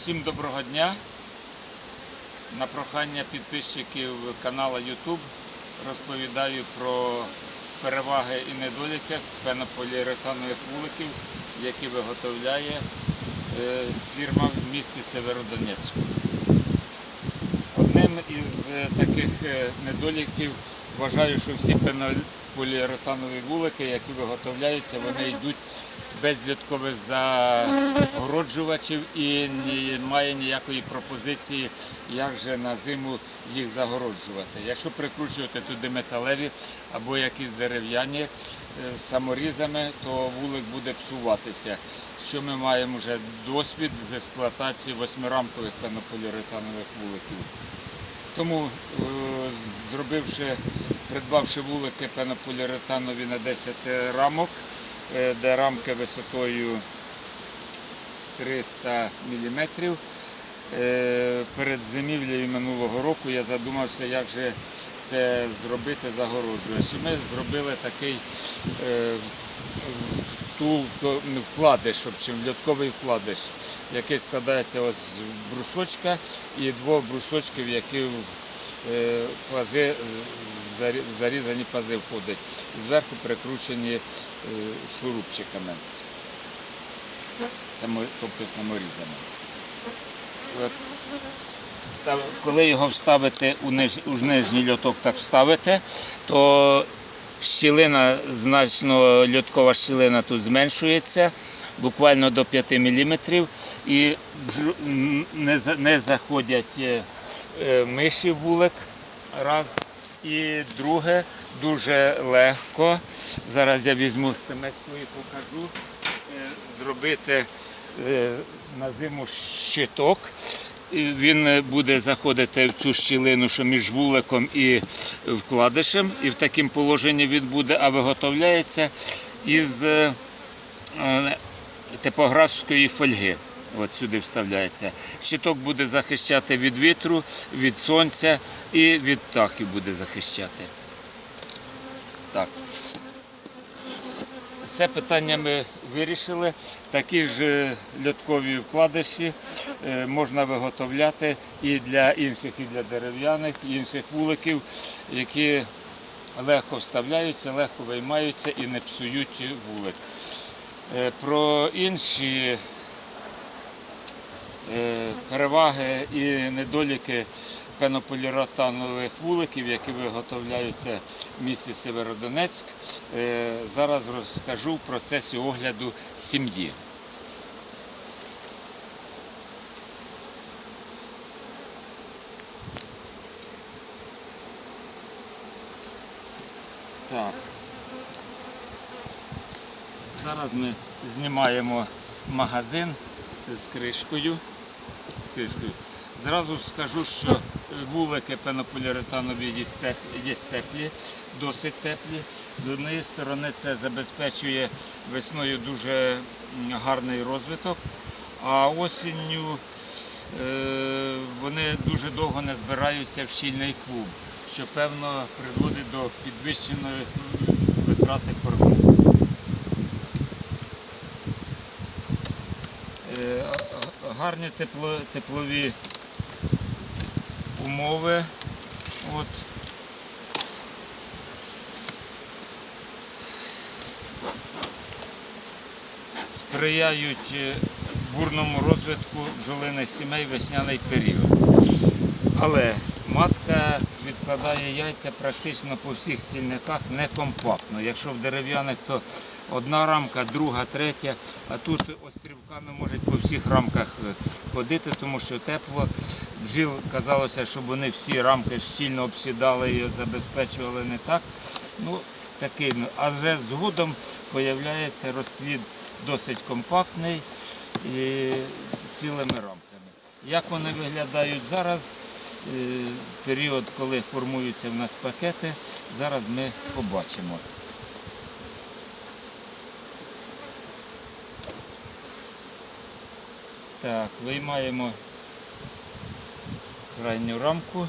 Всім доброго дня. На прохання підписчиків каналу YouTube розповідаю про переваги і недоліки пенополіуретанових вуликів, які виготовляє е, фірма в місті Северодонецьку. Одним із е, таких е, недоліків вважаю, що всі пенополіуретанові вулики, які виготовляються, вони йдуть без загороджувачів і немає ніякої пропозиції, як же на зиму їх загороджувати. Якщо прикручувати туди металеві або якісь дерев'яні е, саморізами, то вулик буде псуватися. Що ми маємо вже досвід з експлуатації восьмирамкових пенополіуретанових вуликів. Тому, е, зробивши, придбавши вулики пенополіуретанові на 10 рамок, де рамки висотою 300 мм, перед зимівлею минулого року я задумався, як же це зробити загороджувач. І ми зробили такий е, втул, не вкладиш, льотковий вкладиш, який складається от з брусочка і двох брусочків, які е, в зарізані пази входять. Зверху прикручені е, шурупчиками, тобто саморізами. От, коли його вставити у, ниж, у нижній льоток, так вставити, то щілина, значно льоткова щілина тут зменшується буквально до 5 мм і не, не заходять е, е, миші вулик. Раз. І друге, дуже легко. Зараз я візьму стемечку і покажу. е, Зробити е, на зиму щиток. Він буде заходити в цю щілину, що між вуликом і вкладишем, і в такому положенні він буде, а виготовляється із е, типографської фольги. От сюди вставляється. Щиток буде захищати від вітру, від сонця і від птахів буде захищати. Так. Це питання ми вирішили. Такі ж е, льоткові вкладиші е, можна виготовляти і для інших, і для дерев'яних, і інших вуликів, які легко вставляються, легко виймаються і не псують вулик. Е, Про інші переваги і недоліки пенополіуретанових вуликів, які виготовляються в місті Северодонецьк, е, зараз розкажу в процесі огляду сім'ї. Так. Зараз ми знімаємо магазин з кришкою. Кришкою. Зразу скажу, що е, вулики пенополіуретанові є теплі, досить теплі. З однієї сторони це забезпечує весною дуже гарний розвиток, а осінню е, вони дуже довго не збираються в щільний клуб, що певно призводить до підвищеної витрати корму. Гарні тепло, теплові умови. От. Сприяють е, бурному розвитку бджолиних сімей весняний період. Але матка відкладає яйця практично по всіх стільниках не компактно. Якщо в дерев'яних, то одна рамка, друга, третя, а тут острівками можуть по всіх рамках е, ходити, тому що тепло. Бджіл казалося, щоб вони всі рамки щільно обсідали і забезпечували не так. Ну, такий, ну, а вже згодом з'являється розплід досить компактний і цілими рамками. Як вони виглядають зараз, е, період, коли формуються в нас пакети, зараз ми побачимо. Так, виймаємо крайню рамку.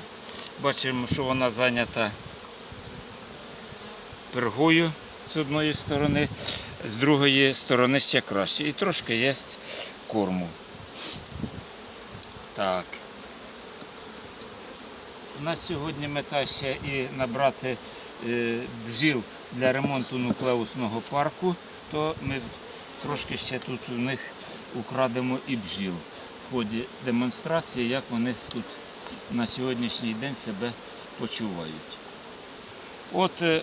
Бачимо, що вона зайнята пергою з однієї, сторони, з другої сторони ще краще. І трошки є корму. Так. У нас сьогодні мета ще і набрати е, бджіл для ремонту нуклеусного парку, то ми трошки ще тут у них украдемо і бджіл в ході демонстрації, як вони тут на сьогоднішній день себе почувають. От е,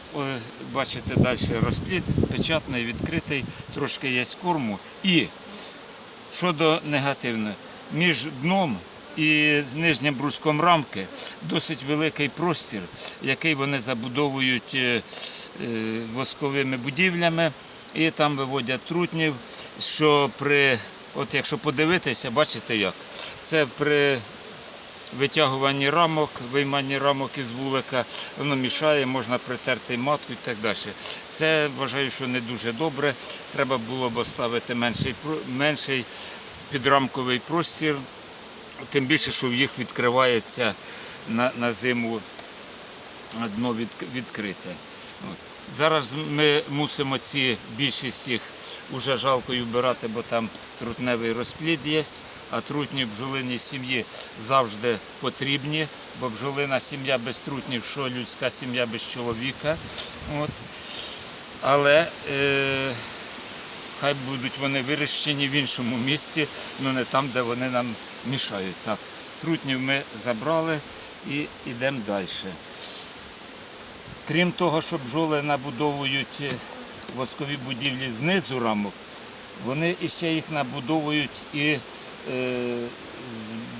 бачите далі розплід, печатний, відкритий, трошки є корму. І щодо негативного, між дном і нижнім бруском рамки досить великий простір, який вони забудовують е, е, восковими будівлями і там виводять трутнів, що при, от якщо подивитися, бачите як, це при витягуванні рамок, вийманні рамок із вулика, воно мішає, можна притерти матку і так далі. Це вважаю, що не дуже добре. Треба було б оставити менший, менший підрамковий простір, тим більше, що в їх відкривається на, на зиму дно від, відкрите. Зараз ми мусимо ці більшість їх уже жалкою вбирати, бо там трутневий розплід є, а трутні в бджолиній сім'ї завжди потрібні, бо бджолина сім'я без трутнів, що людська сім'я без чоловіка. От. Але е, хай будуть вони вирощені в іншому місці, але не там, де вони нам мішають. Так, трутнів ми забрали і йдемо далі. Крім того, що бджоли набудовують е, воскові будівлі знизу рамок, вони іще їх набудовують і е,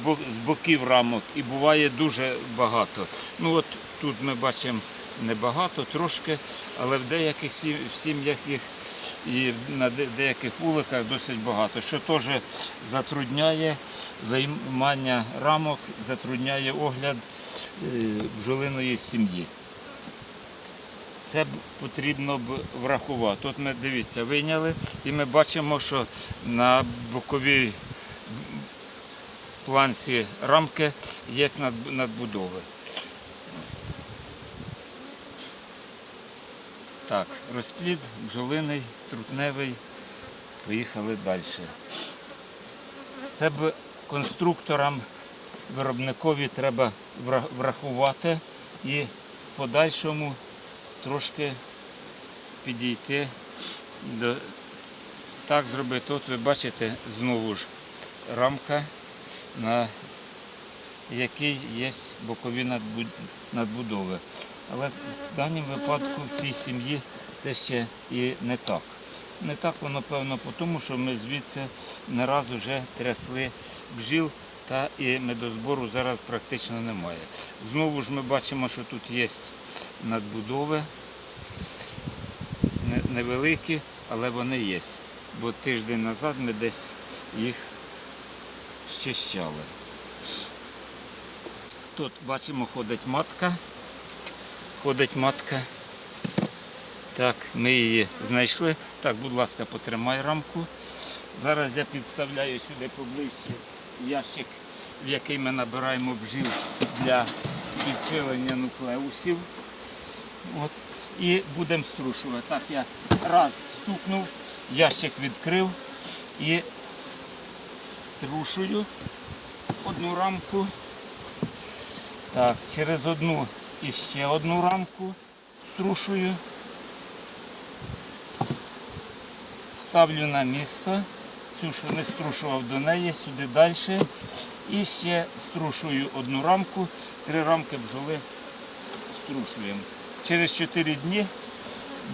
з боків рамок, і буває дуже багато. Ну от тут ми бачимо небагато, трошки, але в деяких сім'ях їх і на деяких вуликах досить багато, що теж затрудняє виймання рамок, затрудняє огляд е, бджолиної сім'ї. Це потрібно б врахувати. От ми дивіться, вийняли, і ми бачимо, що на боковій планці рамки є над- надбудови. Так, розплід, бджолиний, трутневий. Поїхали далі. Це б конструкторам, виробникові треба врахувати і в подальшому трошки підійти до так зробити. От ви бачите знову ж рамка, на якій є бокові надбудови. Але в даному випадку в цій сім'ї це ще і не так. Не так воно певно, тому що ми звідси не раз вже трясли бджіл, та і медозбору зараз практично немає. Знову ж ми бачимо, що тут є надбудови невеликі, але вони є. Бо тиждень назад ми десь їх щищали. Тут бачимо, ходить матка. Ходить матка. Так, ми її знайшли. Так, будь ласка, потримай рамку. Зараз я підставляю сюди поближче ящик, в який ми набираємо бджіл для підсилення нуклеусів. От. І будемо струшувати. Так, я раз стукнув, ящик відкрив і струшую одну рамку. Так, через одну і ще одну рамку струшую. Ставлю на місто. Цю, що не струшував до неї, сюди далі. І ще струшую одну рамку, три рамки бджоли струшуємо. Через 4 дні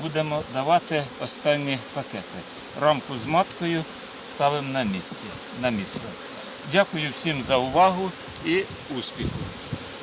будемо давати останні пакети. Рамку з маткою ставимо на місці, на місто. Дякую всім за увагу і успіху.